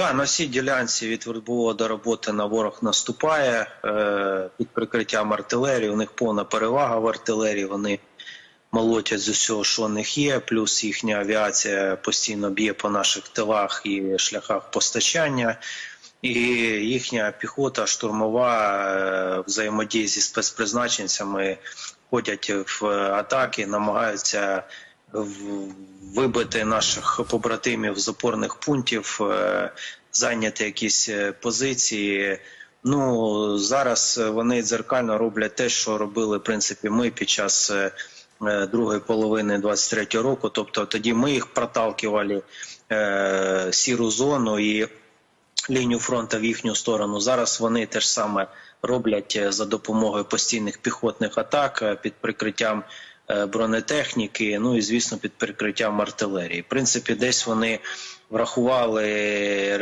Да, на всій ділянці від Вербового до роботи на ворог наступає е, під прикриттям артилерії. У них повна перевага в артилерії. Вони молотять з усього, що у них є. Плюс їхня авіація постійно б'є по наших тилах і шляхах постачання. І їхня піхота штурмова е, взаємодії зі спецпризначенцями ходять в атаки, намагаються вибити наших побратимів з опорних пунктів, е, зайняти якісь е, позиції. Ну зараз вони дзеркально роблять те, що робили в принципі ми під час е, другої половини 23-го року. Тобто тоді ми їх проталкивали е, сіру зону і лінію фронту в їхню сторону. Зараз вони те ж саме роблять за допомогою постійних піхотних атак під прикриттям бронетехніки, ну і звісно під прикриттям артилерії. В принципі, десь вони врахували